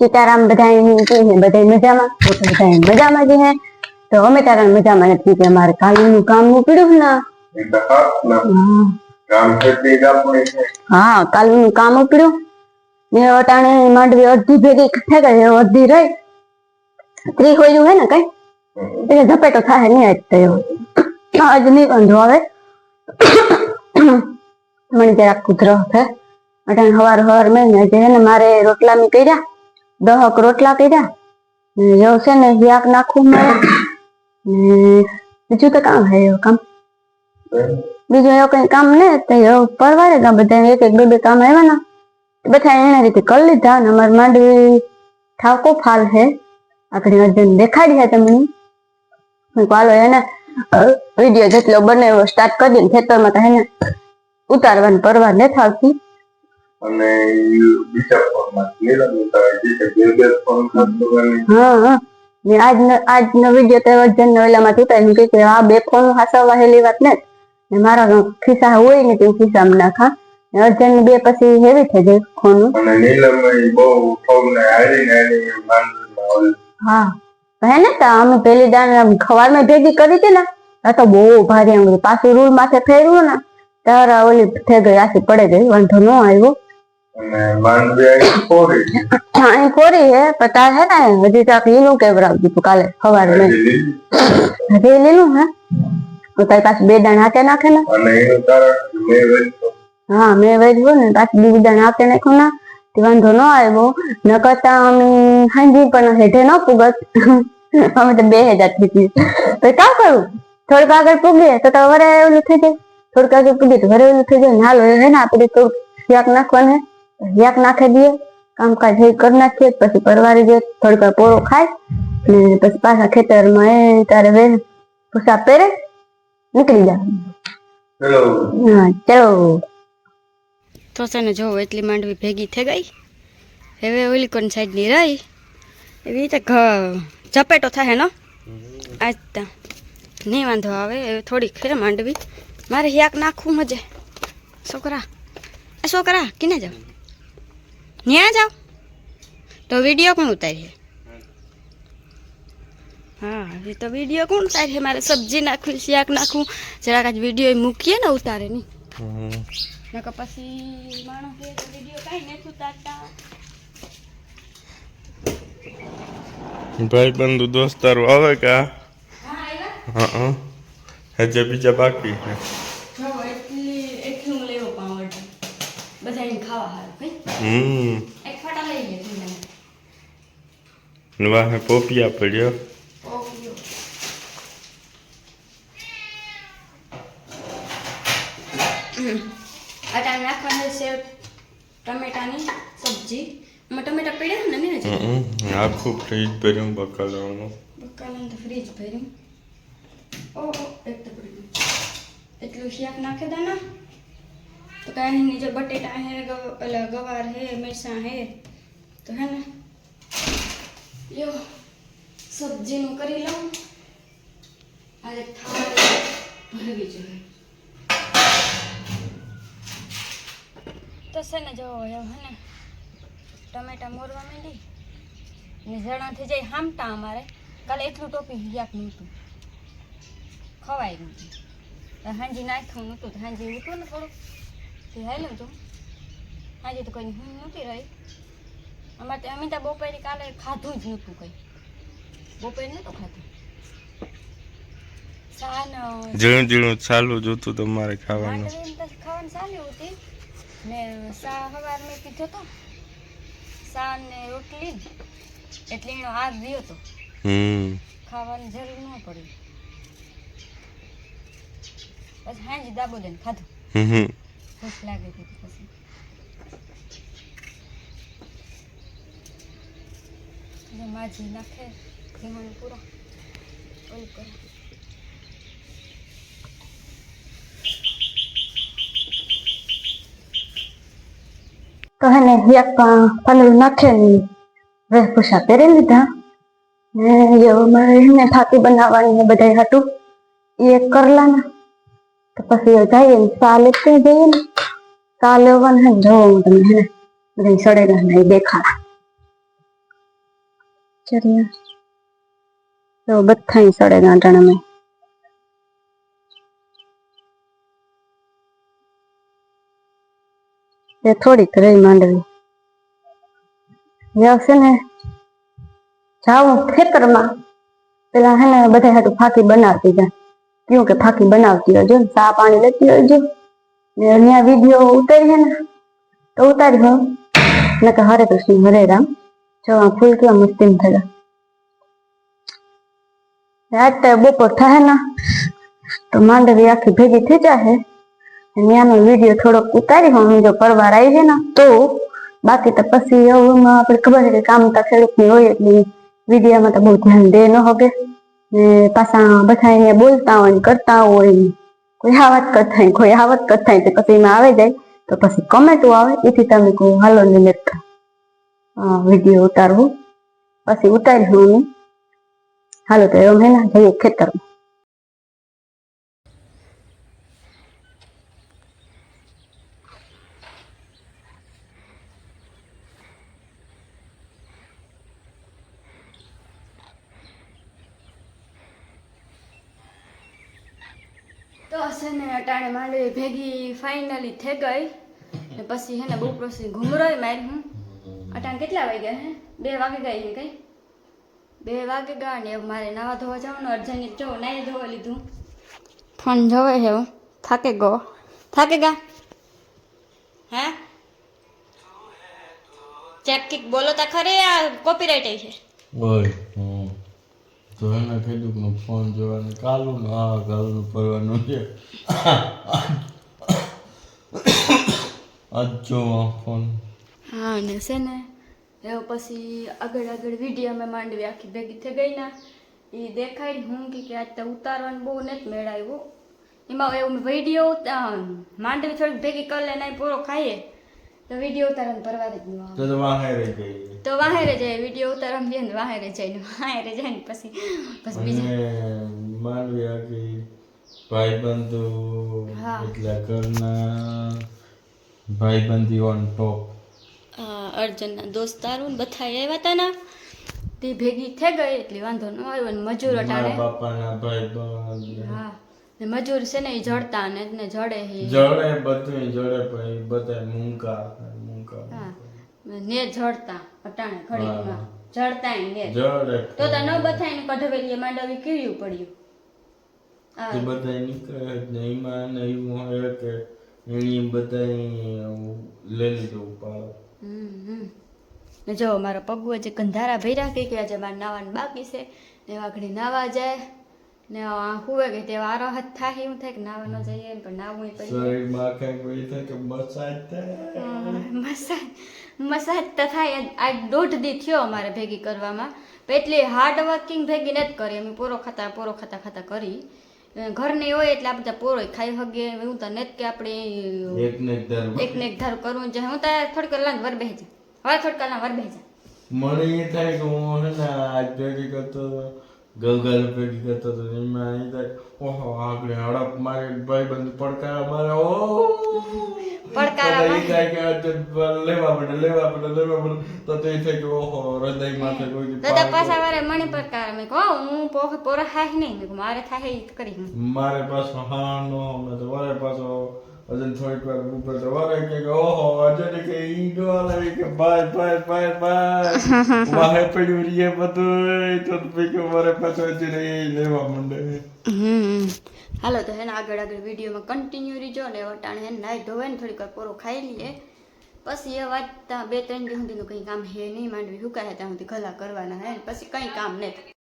સીતારામ બધા બધા મજામાં તો કે બધા મજામાં જ હે તો અમે તારા મજામાં નથી કે અમારે કાલનું કામ ઉપડ્યું ને એટલે હાથ ના હા. કામ ખેતી કાપણી છે હા કાલનું કામ ઉપડ્યું ને અટાણે માંડવી અડધી ભેગી થઈ ગઈ હવે અડધી રહી ત્રી હોયું હે ને કઈ એટલે ઝપેટો થાય નહીં આજ તો એવું આજ નહીં વાંધો આવે મને જરાક કુતરો છે અટાણે હવાર હવાર મેં ને જે હે ને મારે રોટલા મી કર્યા દહક રોટલા કર્યા. જો છે ને યાક નાખું મળે. ને બીજું તો કામ હે કામ. બીજું એવું કઈ કામ ને તો પરવારે ગા બધા એક એક બે બે કામ આવ્યા ને બધા એના રીતે કરી લીધા ને અમારી માંડવી ઠાકો ફાલ છે આપણે અર્જુન દેખાડી હા તમને. પાલો એને વીડિયો જેટલો બને એવો સ્ટાર્ટ કરી દે ખેતરમાં તો એને ઉતારવાની પરવા નથી આવતી. અને બીજા ફોનમાં નીલમ જે છે બે બે ફોન હા હા. ને આજનો આજનો વીડિયો તો અર્જુન ને ઓલામાં ઉતારી કે કે આ બે ફોન હાસવા હેલી વાત ને ને મારા ખિસ્સા હોય ને તેવું ખિસ્સામાં નાખા. ને અર્જુન બે પછી હેવી થઈ જાય ખોનું અને નીલમ બહુ ફોનને હારી ને હા. હે ને તો અમે પેલી દાન ખવારમાં ભેગી કરી હતી ને આ તો બહુ ભારે આમ પાછું રૂલ માથે ફેરવું ને તારા ઓલી થઈ ગઈ આખી પડે ગઈ વાંધો ન આવ્યો. અને માંડવી આવી ફોરી અહીં કોરી હે પણ તાર હે ને હજી તો આ લીલું કેવડાવી દીધું કાલે સવારે મેં હજી લીલું હે તો તારી પાસે બે દાણ હાથે નાખે ને અને એનું કારણ મેં વેચતો હા મેં વેચવું ને પાછું બીજું દાણ હાથે નાખ્યું ના તે વાંધો ન આવ્યો ન કરતા અમે હાંજી પણ હેઠે ન પૂગત અમે તો બે હજાર થઈ તો કામ કરું થોડીક આગળ પૂગીએ તો તો વરે ઓલું થઈ જાય થોડીક આગળ પૂગીએ તો વરે ઓલું થઈ જાય નાલો હે ને આપણે થોડુંક યાક નાખવાનું હે યાક નાખી દઈએ કામકાજ હે કરી નાખીએ પછી પરવારી દે થોડીક વાર પોરો ખાય ને પછી પાછા ખેતરમાં એ તારે વે પોશાક પહેરે નીકળી જાય હા ચલો. તો છે ને જોવો એટલી માંડવી ભેગી થઈ ગઈ? હવે ઓલી કોણ સાઈડની રહી એવી રીતે ઝપેટો થાય નો આજ ત્યાં નહીં વાંધો આવે હવે થોડીક છે માંડવી. મારે યાક નાખવું મજે. છોકરા. એ છોકરા કિને જાવ? ન્યા જાવ તો વીડિયો કોણ ઉતારીએ? હા એ તો વીડિયો કોણ ઉતારીએ? મારે સબ્જી નાખવી શાક નાખવું. જરાક આજ વીડિયો મૂકીએ ને ઉતારે નહીં. નકર પછી માણસ કે તો વીડિયો કાંઈ નથી ઉતારતા. ભાઈ બંધુ દોસ્તારો આવે કા? હા આવ્યા? હા. હજે બીજા બાકી છે જો એટલી એટલું લેવો પાવડર બધાને ખાવા હારું હમ. એક લઈ લે તું પોપિયા પડ્યો. અટાણ નાખવાની છે ટમેટાની સબ્જી ટમેટા પડ્યા ને મેં આખું ફ્રીજ ભર્યું. બકાલાનું બકાલાને તો ફ્રીજ ભર્યું ગયું. એટલું શાક નાખે દાના? તો કાંઈ નહીં જો બટેટા હે ગવ ઓલા ગવાર હે મિરસા હે તો હે ને લ્યો સબ્જીનું કરી લઉં આજે થાળ ભરવી જોઈએ તો છે ને જો હવે હે ને ટમેટા મોરવા માંડી ને જણાથી જાય હામટા અમારે. કાલે એટલું ટોપી યાક નહોતું. ખવાય નહોતું. તો હાંજી નાખ્યું નહોતું, તો હાંજી ઉઠું ને થોડુંક. તે હાલ્યું હતું હાંજી તો કોઈ હું નહોતી રહી. અમારે તો અમિતા બપોરે કાલે ખાધું જ નહોતું કંઈ. બપોરે નહોતું ખાધું. ઝીણું ઝીણું ચાલુ જોતું તમારે ખાવાનું. તો ખાવાનું ચાલ્યું હતી. ને સા સવાર મેં પીધો તો સા ને રોટલી. એટલે એનો હાથ રહ્યો તો હમ. ખાવાની જરૂર ન પડી. પછી હાંજી દાબો દઈને ખાધું. ભૂખ લાગી હતી પછી. માજી નાખે, ધીમણ પૂરા. ઓલ કરો. તો ને એક પલળું નાખે વેશભૂષા પહેરી લીધા. ને જો મારે એને થાકી બનાવવાની બધા હતું એ એક કરલા ને તો પછી જઈએ ને સા લેતે જઈએ ને સા લેવાનું હે ને જોવો હું તમને હે ને બધા સડેલા ને ઈ દેખાડા ચરિયા તો બધા સડે ગાંઠાણામાં એ થોડીક રહી માંડવી એ છે ને જાઉં ખેતરમાં પેલા હે ને બધા હાટું ફાકી બનાવતી જાય કેવું કે ફાકી બનાવતી હોજો ને ચા પાણી લેતી હોજો ને અહીંયા વીડિયો ઉતારી હે ને, તો ઉતારી હો. ને કે હરે કૃષ્ણ, હરે રામ. જો, આ ફૂલ કેવા મસ્તી થયેલા રાત તો બપોર થાય ને, તો માંડવી આખી ભેગી થઈ જાય ત્યાંનો વીડિયો થોડોક ઉતારી હું જો પરવાર આવી છે ને, તો બાકી તો પછી એવું આપણે ખબર છે કે કામ તો ખેડૂતની હોય એટલે વિડીયામાં તો બહુ ધ્યાન દે ન હોગે. ને પાછા બધા એને બોલતા હોય ને કરતા હોય ને, કોઈ આ વાત કરતા કોઈ આ વાત કરતા હોય તો પછી એમાં આવે જાય, તો પછી કમેન્ટો આવે, એથી તમે કહું હાલો ને મેં વીડિયો ઉતારવું. પછી ઉતારી હું હાલો તો એમ હે ને જઈએ ખેતરમાં. તો છે ને અટાણે માંડવી ભેગી ફાઇનલી થઈ ગઈ. ને પછી હે ને બહુ પછી ઘૂમરોય મારી હું. અટાણે કેટલા વાગ્યા હે? બે વાગે ગઈ હે કઈ? બે વાગે ગયા ને મારે નાવા ધોવા જવાનું અર્જન્ટ જો નાઈ ધોવા લીધું. ફોન જોવે હે થાકે ગો. થાકે ગા. હે? ચેક કિક બોલો તા ખરે આ કોપીરાઇટ છે? હમ તો એને કીધું ફોન જોવાનું કાલું આ કાલું ફરવાનું છે. આજ જોવા ફોન. હા ને છે ને એવું પછી આગળ આગળ વીડિયો મેં માંડવી આખી ભેગી થઈ ગઈ ના એ દેખાય હું કે આજ તો ઉતારવાનું બહુ નથી મેળાવ્યું એમાં એવું વીડિયો માંડવી થોડીક ભેગી કરી લે ને પૂરો ખાઈએ. તો વીડિયો ઉતારવાનું પરવા જ ન તો તો વાહે રહી ગઈ તો વાહેરે જાય વીડિયો ઉતારવામાં જઈએ ને વાહેરે જાય ને વાહેરે જાય ને પછી પછી બીજા માનવી આખી ભાઈબંધુ. એટલા ઘરના ભાઈબંધી ઓન ટોપ અ, દોસ્તારો ને બધા આવ્યા હતા ને? તે ભેગી થઈ ગઈ એટલે વાંધો ન આવ્યો ને મજૂર અટાડે બાપાના ભાઈબંધ. હા. ને મજૂર છે ને એ જડતા ને ને જડે હે. જડે બધું જડે એ બધા મૂંકા મૂંકા ને જડતા અટાણે ઘડીકમાં. જડતા ને. જડે તો તો ન બથાય ને કઢવેલીએ માંડવી કીડ્યું પડ્યું? હા. બધા નીકળે જ એમાં ને એવું હોય કે એની બધા લઈ લીધું પાડો હમ, હમ. ને જો મારો પગુ હજી કંધારા ભર્યા કે આજે મારા નાવાનું બાકી છે એવા ઘડી નાવા જાય. ને આ હુવે કે તે વારો હાથ થાય એવું થાય કે નાવા ન જઈએ પણ નાવું પડી શરીરમાં કોઈ થાય કે મસાજ થાય. મસાજ મસાજ તો થાય આ દોઢ દી થયો અમારે ભેગી કરવામાં. એટલી હાર્ડ વર્કિંગ ભેગી નથી કરી. અમે પોરો ખાતા પોરો ખાતા ખાતા કરી. ઘરની હોય એટલે આપણે બધા પોરોય ખાઈ હગે. હું તો નેત કે આપણે એક ને એક ધારું કરવું છે. હું તો થોડીક કલાક વર બેસી હવે થોડીક કલાક વર બેસી મને એ થાય કે હું આજ ભેગી કરતો ગલગલ ભેગી કરતો હતો એમાં એ થાય ઓહો આગળ હડપ મારે ભાઈ બંધ પડકાર મારે ઓ! પડકારા તો એ થાય કે આજે લેવા પડે લેવા પડે લેવા પડે. તો તે થાય કે ઓહો હૃદય માથે કોઈ દી દાદા પાણી પાછા વારે મણી પ્રકાર મેં કહો હું પોખ પોરો થાય નહીં. મેં કીધું મારે થાય એ કરી હું મારે પાછો હા નો અમે તો વારે પાછો હજુ થોડીક વાર ઉપર તો વારે કે ઓહો આજે કે ઈ નો આવે કે બાય બાય બાય બાય વાહે પડ્યું રીએ બધું તો કે મારે પાછો હજી રે લેવા માંડે. હમ. હાલો તો હેને આગળ આગળ વિડીયોમાં કન્ટિન્યુ રીજો ને વટાણે હેને નાઈ ધોવે ને થોડીક વાર પોરો ખાઈ લઈએ. પછી એ વાત બે ત્રણ દિવસ સુધીનું કંઈ કામ હે નહીં માંડવી સુકાય ત્યાં સુધી ગલા કરવાના હે ને પછી કંઈ કામ નથી.